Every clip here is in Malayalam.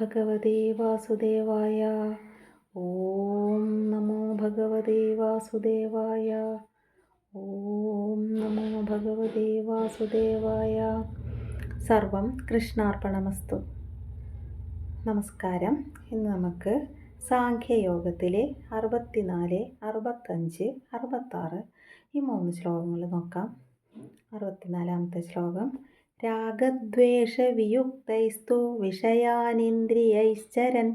ഭഗവതേ വാസുദേവായ. ഓം നമോ ഭഗവതേ വാസുദേവായ. ഓം നമോ ഭഗവതേ വാസുദേവായ. സർവം കൃഷ്ണാർപ്പണമസ്തു. നമസ്കാരം. ഇന്ന് നമുക്ക് സാഖ്യയോഗത്തിലെ അറുപത്തിനാല് അറുപത്തഞ്ച് അറുപത്താറ് ഈ മൂന്ന് ശ്ലോകങ്ങൾ നോക്കാം. അറുപത്തിനാലാമത്തെ ശ്ലോകം. രാഗദ്വേഷവിയുക്തൈസ്തു വിഷയാനിന്ദ്രിയൈശ്ചരൻ.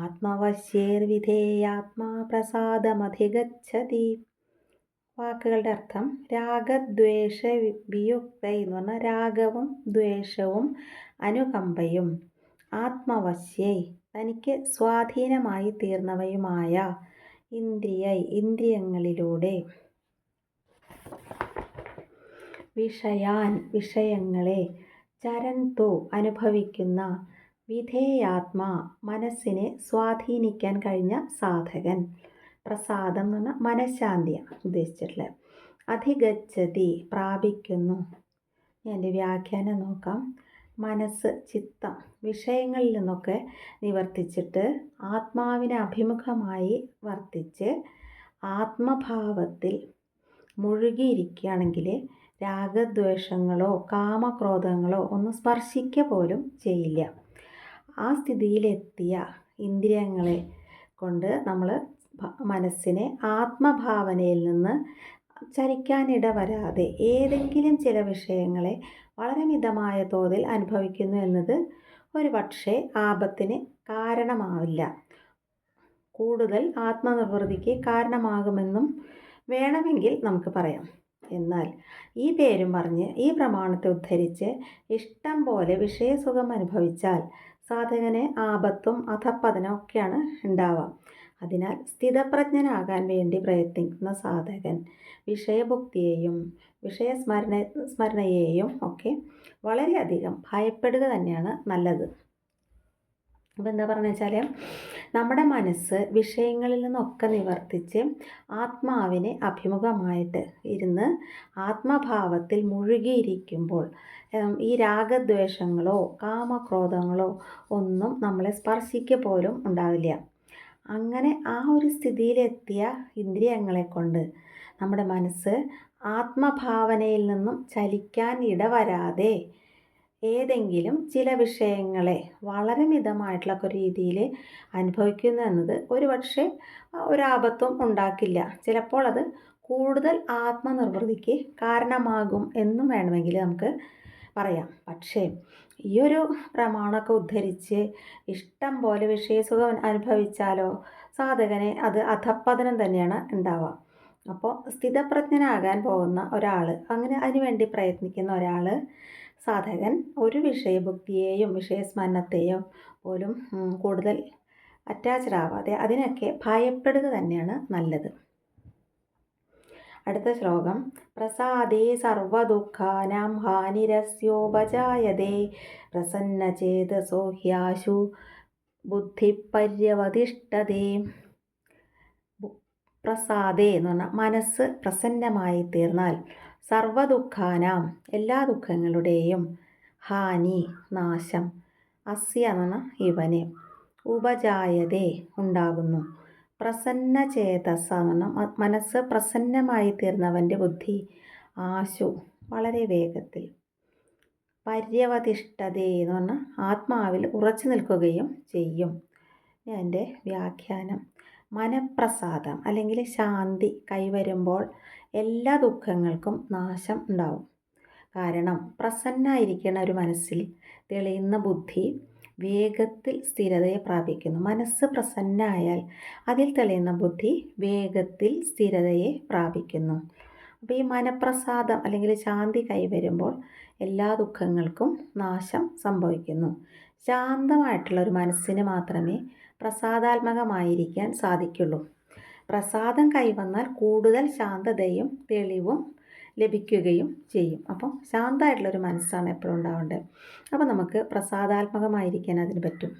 ആത്മവശ്യേർവിധേയാത്മാ പ്രസാദമധിഗച്ഛതി വാക്കുകളുടെ അർത്ഥം രാഗദ്വേഷ വിയുക്ത എന്ന് പറഞ്ഞാൽ രാഗവും ദ്വേഷവും അനുകമ്പയും. ആത്മവശ്യൈ തനിക്ക് സ്വാധീനമായി തീർന്നവയുമായ ഇന്ദ്രിയ ഇന്ദ്രിയങ്ങളിലൂടെ വിഷയാൻ വിഷയങ്ങളെ ചരന്തു അനുഭവിക്കുന്ന വിധേയാത്മാ മനസ്സിനെ സ്വാധീനിക്കാൻ കഴിഞ്ഞ സാധകൻ. പ്രസാദം എന്ന് പറഞ്ഞാൽ മനഃശാന്തിയാണ് ഉദ്ദേശിച്ചിട്ടുള്ളത് അധിഗച്ഛതി പ്രാപിക്കുന്നു. എന്റെ വ്യാഖ്യാനം നോക്കാം. മനസ്സ് ചിത്തം വിഷയങ്ങളിൽ നിന്നൊക്കെ നിവർത്തിച്ചിട്ട് ആത്മാവിനെ അഭിമുഖമായി വർത്തിച്ച് ആത്മഭാവത്തിൽ മുഴുകിയിരിക്കുകയാണെങ്കിൽ രാഗദ്വേഷങ്ങളോ കാമക്രോധങ്ങളോ ഒന്ന് സ്പർശിക്കുക പോലും ചെയ്യില്ല. ആ സ്ഥിതിയിലെത്തിയ ഇന്ദ്രിയങ്ങളെ കൊണ്ട് നമ്മൾ മനസ്സിനെ ആത്മഭാവനയിൽ നിന്ന് ചലിക്കാനിട വരാതെ ഏതെങ്കിലും ചില വിഷയങ്ങളെ വളരെ മിതമായ തോതിൽ അനുഭവിക്കുന്നു എന്നത് ഒരു പക്ഷേ ആപത്തിന് കാരണമാവില്ല. കൂടുതൽ ആത്മനിർവൃതിക്ക് കാരണമാകുമെന്നും വേണമെങ്കിൽ നമുക്ക് പറയാം. എന്നാൽ ഈ പേരും പറഞ്ഞ് ഈ പ്രമാണത്തെ ഉദ്ധരിച്ച് ഇഷ്ടം പോലെ വിഷയസുഖം അനുഭവിച്ചാൽ സാധകന് ആപത്തും അധപ്പതനും ഒക്കെയാണ് അതിനാൽ സ്ഥിതപ്രജ്ഞനാകാൻ വേണ്ടി പ്രയത്നിക്കുന്ന സാധകൻ വിഷയഭുക്തിയെയും വിഷയസ്മരണ സ്മരണയെയും ഒക്കെ വളരെയധികം ഭയപ്പെടുക തന്നെയാണ് നല്ലത്. അപ്പോൾ എന്താ പറഞ്ഞു വെച്ചാൽ നമ്മുടെ മനസ്സ് വിഷയങ്ങളിൽ നിന്നൊക്കെ നിവർത്തിച്ച് ആത്മാവിനെ അഭിമുഖമായിട്ട് ഇരുന്ന് ആത്മഭാവത്തിൽ മുഴുകിയിരിക്കുമ്പോൾ ഈ രാഗദ്വേഷങ്ങളോ കാമക്രോധങ്ങളോ ഒന്നും നമ്മളെ സ്പർശിക്ക പോലും ഉണ്ടാവില്ല. അങ്ങനെ ആ ഒരു സ്ഥിതിയിലെത്തിയ ഇന്ദ്രിയങ്ങളെ കൊണ്ട് നമ്മുടെ മനസ്സ് ആത്മഭാവനയിൽ നിന്നും ചലിക്കാൻ ഇടവരാതെ ഏതെങ്കിലും ചില വിഷയങ്ങളെ വളരെ മിതമായിട്ടുള്ള ഒരു രീതിയിൽ അനുഭവിക്കുന്നു എന്നത് ഒരു പക്ഷേ ഒരാപത്തും ഉണ്ടാക്കില്ല. ചിലപ്പോൾ അത് കൂടുതൽ ആത്മനിർവൃതിക്ക് കാരണമാകും എന്നും വേണമെങ്കിൽ നമുക്ക് പറയാം. പക്ഷേ ഈ ഒരു പ്രമാണമൊക്കെ ഉദ്ധരിച്ച് ഇഷ്ടം പോലെ വിഷയസുഖം അനുഭവിച്ചാലോ സാധകനെ അത് അധപ്പതനം തന്നെയാണ് ഉണ്ടാവുക. അപ്പോൾ സ്ഥിതപ്രജ്ഞനാകാൻ പോകുന്ന ഒരാൾ അങ്ങനെ അതിനുവേണ്ടി പ്രയത്നിക്കുന്ന ഒരാൾ സാധകൻ ഒരു വിഷയഭുക്തിയെയും വിഷയസ്മരണത്തെയോ പോലും കൂടുതൽ അറ്റാച്ച്ഡ് ആവാതെ അതിനൊക്കെ ഭയപ്പെടുക തന്നെയാണ് നല്ലത്. അടുത്ത ശ്ലോകം. പ്രസാദേ സർവദുഃഖാനാം ഹാനിരസ്യോപജായതേ. പ്രസന്നചേതസോ ഹ്യാശു ബുദ്ധിപര്യവതിഷ്ഠതേ പ്രസാദേ എന്ന് പറഞ്ഞാൽ മനസ്സ് പ്രസന്നമായി തീർന്നാൽ സർവദുഃഖാനാം എല്ലാ ദുഃഖങ്ങളുടെയും ഹാനി നാശം അസ്യ എന്ന ഇവന്. ഉപജായതേ ഉണ്ടാകുന്നു. പ്രസന്ന ചേതസ എന്ന മനസ്സ് പ്രസന്നമായി തീർന്നവന്റെ ബുദ്ധി ആശു വളരെ വേഗത്തിൽ. പര്യവതിഷ്ഠതേ എന്ന് പറഞ്ഞാൽ ആത്മാവിൽ ഉറച്ചു നിൽക്കുകയും ചെയ്യും. എന്റെ വ്യാഖ്യാനം. മനപ്രസാദം അല്ലെങ്കിൽ ശാന്തി കൈവരുമ്പോൾ എല്ലാ ദുഃഖങ്ങൾക്കും നാശം ഉണ്ടാവും. കാരണം പ്രസന്നായിരിക്കുന്ന ഒരു മനസ്സിൽ തെളിയുന്ന ബുദ്ധി വേഗത്തിൽ സ്ഥിരതയെ പ്രാപിക്കുന്നു. മനസ്സ് പ്രസന്നായാൽ അതിൽ തെളിയുന്ന ബുദ്ധി വേഗത്തിൽ സ്ഥിരതയെ പ്രാപിക്കുന്നു. അപ്പോൾ ഈ മനപ്രസാദം അല്ലെങ്കിൽ ശാന്തി കൈവരുമ്പോൾ എല്ലാ ദുഃഖങ്ങൾക്കും നാശം സംഭവിക്കുന്നു. ശാന്തമായിട്ടുള്ള ഒരു മനസ്സിന് മാത്രമേ പ്രസാദാത്മകമായിരിക്കാൻ സാധിക്കുള്ളൂ. പ്രസാദം കൈവന്നാൽ കൂടുതൽ ശാന്തതയും തെളിവും ലഭിക്കുകയും ചെയ്യും. അപ്പം ശാന്തമായിട്ടുള്ളൊരു മനസ്സാണ് എപ്പോഴും ഉണ്ടാവേണ്ടത്. അപ്പോൾ നമുക്ക് പ്രസാദാത്മകമായിരിക്കാൻ അതിന് പറ്റും.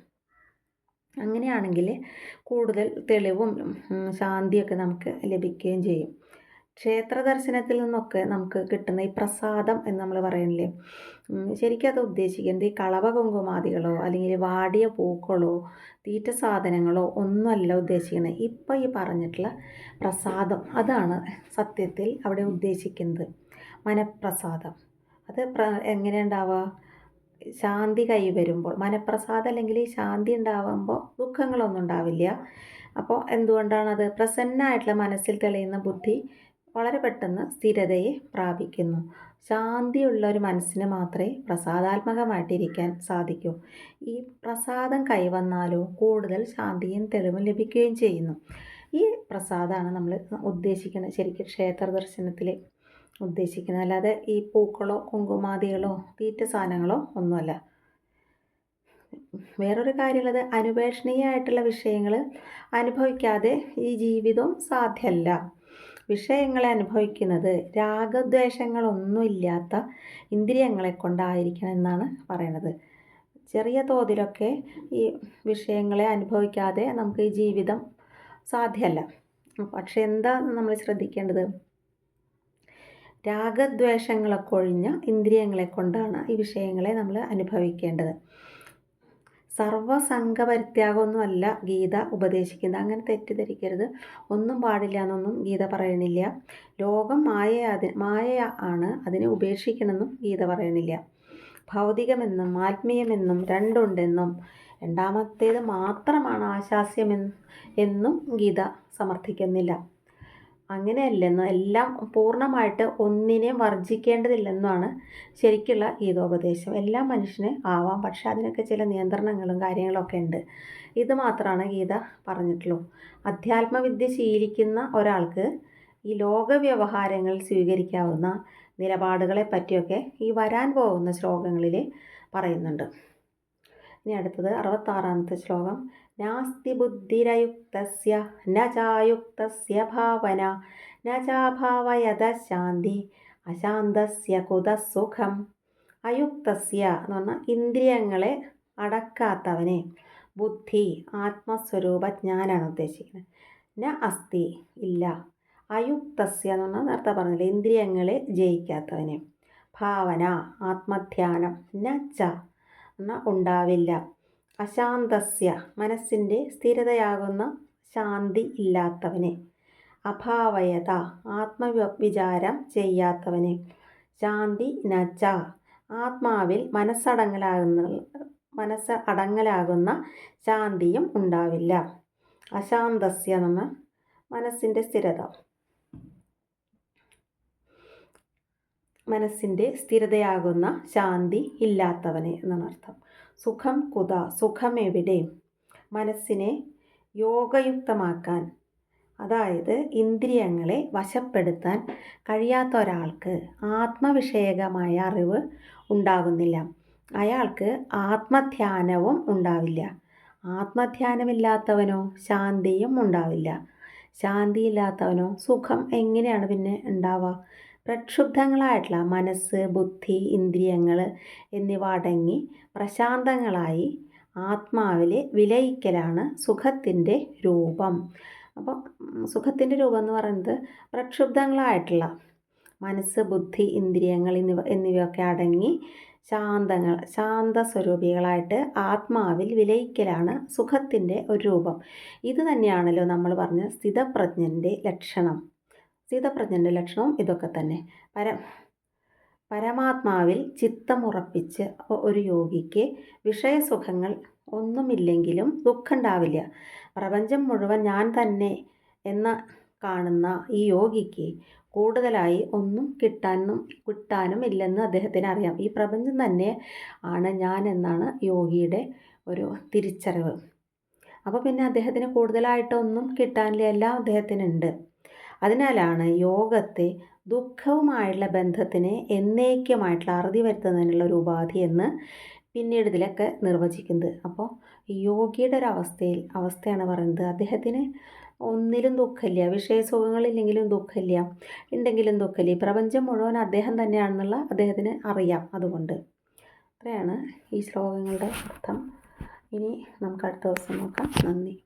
അങ്ങനെയാണെങ്കിൽ കൂടുതൽ തെളിവും ശാന്തിയൊക്കെ നമുക്ക് ലഭിക്കുകയും ചെയ്യും. ക്ഷേത്ര ദർശനത്തിൽ നിന്നൊക്കെ നമുക്ക് കിട്ടുന്ന ഈ പ്രസാദം എന്ന് നമ്മൾ പറയുന്നില്ലേ ശരിക്കും അത് ഉദ്ദേശിക്കുന്നത് ഈ കളവ കുങ്കുമാദികളോ അല്ലെങ്കിൽ വാടിയ പൂക്കളോ തീറ്റ സാധനങ്ങളോ ഒന്നുമല്ല ഉദ്ദേശിക്കുന്നത് ഇപ്പം ഈ പറഞ്ഞിട്ടുള്ള പ്രസാദം അതാണ് സത്യത്തിൽ അവിടെ ഉദ്ദേശിക്കുന്നത്. മനപ്രസാദം. അത് പ്ര എങ്ങനെ ഉണ്ടാവുക ശാന്തി കൈവരുമ്പോൾ മനപ്രസാദം അല്ലെങ്കിൽ ശാന്തി ഉണ്ടാവുമ്പോൾ ദുഃഖങ്ങളൊന്നും ഉണ്ടാവില്ല. അപ്പോൾ എന്തുകൊണ്ടാണത്? പ്രസന്നമായിട്ടുള്ള മനസ്സിൽ തെളിയുന്ന ബുദ്ധി വളരെ പെട്ടെന്ന് സ്ഥിരതയെ പ്രാപിക്കുന്നു. ശാന്തിയുള്ള ഒരു മനസ്സിന് മാത്രമേ പ്രസാദാത്മകമായിട്ടിരിക്കാൻ സാധിക്കൂ. ഈ പ്രസാദം കൈവന്നാലോ കൂടുതൽ ശാന്തിയും തെളിവും ലഭിക്കുകയും ചെയ്യുന്നു. ഈ പ്രസാദമാണ് നമ്മൾ ഉദ്ദേശിക്കുന്നത് ശരിക്കും ക്ഷേത്ര ദർശനത്തിൽ ഉദ്ദേശിക്കുന്നത്. അല്ലാതെ ഈ പൂക്കളോ കുങ്കുമാദികളോ തീറ്റ സാധനങ്ങളോ ഒന്നുമല്ല. വേറൊരു കാര്യമുള്ളത് അനുപേക്ഷണീയമായിട്ടുള്ള വിഷയങ്ങൾ അനുഭവിക്കാതെ ഈ ജീവിതം സാധ്യമല്ല. വിഷയങ്ങളെ അനുഭവിക്കുന്നത് രാഗദ്വേഷങ്ങളൊന്നുമില്ലാത്ത ഇന്ദ്രിയങ്ങളെ കൊണ്ടായിരിക്കണം എന്നാണ് പറയുന്നത് ചെറിയ തോതിലൊക്കെ ഈ വിഷയങ്ങളെ അനുഭവിക്കാതെ നമുക്ക് ഈ ജീവിതം സാധ്യമല്ല. പക്ഷെ എന്താ നമ്മൾ ശ്രദ്ധിക്കേണ്ടത്? രാഗദ്വേഷങ്ങളൊക്കെ ഒഴിഞ്ഞ ഇന്ദ്രിയങ്ങളെ കൊണ്ടാണ് ഈ വിഷയങ്ങളെ നമ്മൾ അനുഭവിക്കേണ്ടത്. സർവസംഘപരിത്യാഗമൊന്നുമല്ല ഗീത ഉപദേശിക്കുന്നത്. അങ്ങനെ തെറ്റിദ്ധരിക്കരുത്. ഒന്നും പാടില്ല എന്നൊന്നും ഗീത പറയണില്ല. ലോകം മായ മായ ആണ് അതിനെ ഉപേക്ഷിക്കണമെന്നും ഗീത പറയണില്ല. ഭൗതികമെന്നും ആത്മീയമെന്നും രണ്ടുണ്ടെന്നും രണ്ടാമത്തേത് മാത്രമാണ് ആശാസ്യമെന്ന് ഗീത സമർത്ഥിക്കുന്നില്ല. അങ്ങനെയല്ലെന്നും എല്ലാം പൂർണമായിട്ട് ഒന്നിനെയും വർജിക്കേണ്ടതില്ലെന്നാണ് ശരിക്കുള്ള ഗീതോപദേശം. എല്ലാ മനുഷ്യനെ ആവാം പക്ഷെ അതിനൊക്കെ ചില നിയന്ത്രണങ്ങളും കാര്യങ്ങളൊക്കെ ഉണ്ട്. ഇത് മാത്രമാണ് ഗീത പറഞ്ഞിട്ടുള്ളൂ. അധ്യാത്മവിദ്യ ശീലിക്കുന്ന ഒരാൾക്ക് ഈ ലോക വ്യവഹാരങ്ങൾ സ്വീകരിക്കാവുന്ന നിലപാടുകളെ പറ്റിയൊക്കെ ഈ വരാൻ പോകുന്ന ശ്ലോകങ്ങളിൽ പറയുന്നുണ്ട്. ഇനി അടുത്തത് അറുപത്താറാമത്തെ ശ്ലോകം. നാസ്തി ബുദ്ധിരയുക്തസ്യ ന ഭാവന ന ചാഭാവയത ശാന്തി അശാന്തസ്യ കുതസുഖം അയുക്തസ്യ എന്ന് പറഞ്ഞാൽ ഇന്ദ്രിയങ്ങളെ അടക്കാത്തവനെ. ബുദ്ധി ആത്മസ്വരൂപ ജ്ഞാനാണ് ഉദ്ദേശിക്കുന്നത്. ന അസ്ഥി ഇല്ല. അയുക്തസ്യ എന്ന് പറഞ്ഞാൽ നേരത്തെ പറഞ്ഞില്ല ഇന്ദ്രിയങ്ങളെ ജയിക്കാത്തവനെ. ഭാവന ആത്മധ്യാനം ന ച എന്നാൽ ഉണ്ടാവില്ല. അശാന്തസ്യ മനസ്സിന്റെ സ്ഥിരതയാകുന്ന ശാന്തി ഇല്ലാത്തവനെ. അഭാവയത ആത്മവിചാരം ചെയ്യാത്തവനെ. ശാന്തി നച്ച ആത്മാവിൽ മനസ്സടങ്ങലാകുന്ന മനസ്സ് അടങ്ങലാകുന്ന ശാന്തിയും ഉണ്ടാവില്ല. അശാന്തസ്യ എന്ന മനസ്സിന്റെ സ്ഥിരത. മനസ്സിന്റെ സ്ഥിരതയാകുന്ന ശാന്തി ഇല്ലാത്തവനെ എന്നർത്ഥം സുഖം കുത സുഖമെവിടെ മനസ്സിനെ യോഗയുക്തമാക്കാൻ അതായത് ഇന്ദ്രിയങ്ങളെ വശപ്പെടുത്താൻ കഴിയാത്ത ഒരാൾക്ക് ആത്മവിഷയകമായ അറിവ് ഉണ്ടാകുന്നില്ല. അയാൾക്ക് ആത്മധ്യാനവും ഉണ്ടാവില്ല. ആത്മധ്യാനമില്ലാത്തവനോ ശാന്തിയും ഉണ്ടാവില്ല. ശാന്തിയില്ലാത്തവനോ സുഖം എങ്ങനെയാണ് പിന്നെ ഉണ്ടാവുക? പ്രക്ഷുബ്ധങ്ങളായിട്ടുള്ള മനസ്സ് ബുദ്ധി ഇന്ദ്രിയങ്ങൾ എന്നിവ അടങ്ങി പ്രശാന്തങ്ങളായി ആത്മാവിലെ വിലയിക്കലാണ് സുഖത്തിന്റെ രൂപം. അപ്പോൾ സുഖത്തിന്റെ രൂപം എന്ന് പറയുന്നത് പ്രക്ഷുബ്ധങ്ങളായിട്ടുള്ള മനസ്സ് ബുദ്ധി ഇന്ദ്രിയങ്ങൾ എന്നിവ എന്നിവയൊക്കെ അടങ്ങി ശാന്തങ്ങൾ ശാന്ത സ്വരൂപികളായിട്ട് ആത്മാവിൽ വിലയിക്കലാണ് സുഖത്തിന്റെ ഒരു രൂപം. ഇത് തന്നെയാണല്ലോ നമ്മൾ പറഞ്ഞ സ്ഥിതപ്രജ്ഞന്റെ ലക്ഷണം. സ്ഥിതപ്രജ്ഞന്റെ ലക്ഷണവും ഇതൊക്കെ തന്നെ. പര പരമാത്മാവിൽ ചിത്തമുറപ്പിച്ച് ഒരു യോഗിക്ക് വിഷയസുഖങ്ങൾ ഒന്നുമില്ലെങ്കിലും ദുഃഖം ഉണ്ടാവില്ല പ്രപഞ്ചം മുഴുവൻ ഞാൻ തന്നെ എന്ന കാണുന്ന ഈ യോഗിക്ക് കൂടുതലായി ഒന്നും കിട്ടാനും കിട്ടാനും ഇല്ലെന്ന് അദ്ദേഹത്തിന് അറിയാം. ഈ പ്രപഞ്ചം തന്നെ ആണ് ഞാൻ എന്നാണ് യോഗിയുടെ ഒരു തിരിച്ചറിവ്. അപ്പോൾ പിന്നെ അദ്ദേഹത്തിന് കൂടുതലായിട്ടൊന്നും കിട്ടാനില്ല. എല്ലാം അദ്ദേഹത്തിനുണ്ട്. അതിനാലാണ് യോഗത്തെ ദുഃഖവുമായുള്ള ബന്ധത്തിനെ എന്നേക്കുമായിട്ടുള്ള അറുതി വരുത്തുന്നതിനുള്ള ഒരു ഉപാധി എന്ന് പിന്നീട് ഇതിലൊക്കെ നിർവചിക്കുന്നത്. അപ്പോൾ യോഗിയുടെ ഒരു അവസ്ഥയിൽ അവസ്ഥയാണ് പറയുന്നത്. അദ്ദേഹത്തിന് ഒന്നിലും ദുഃഖമില്ല വിഷയസുഖങ്ങളില്ലെങ്കിലും ദുഃഖമില്ല ഉണ്ടെങ്കിലും ദുഃഖമില്ല. പ്രപഞ്ചം മുഴുവൻ അദ്ദേഹം തന്നെയാണെന്നുള്ള അദ്ദേഹത്തിന് അറിയാം അതുകൊണ്ട്. അത്രയാണ് ഈ ശ്ലോകങ്ങളുടെ അർത്ഥം. ഇനി നമുക്ക് അടുത്ത ദിവസം നോക്കാം. നന്ദി.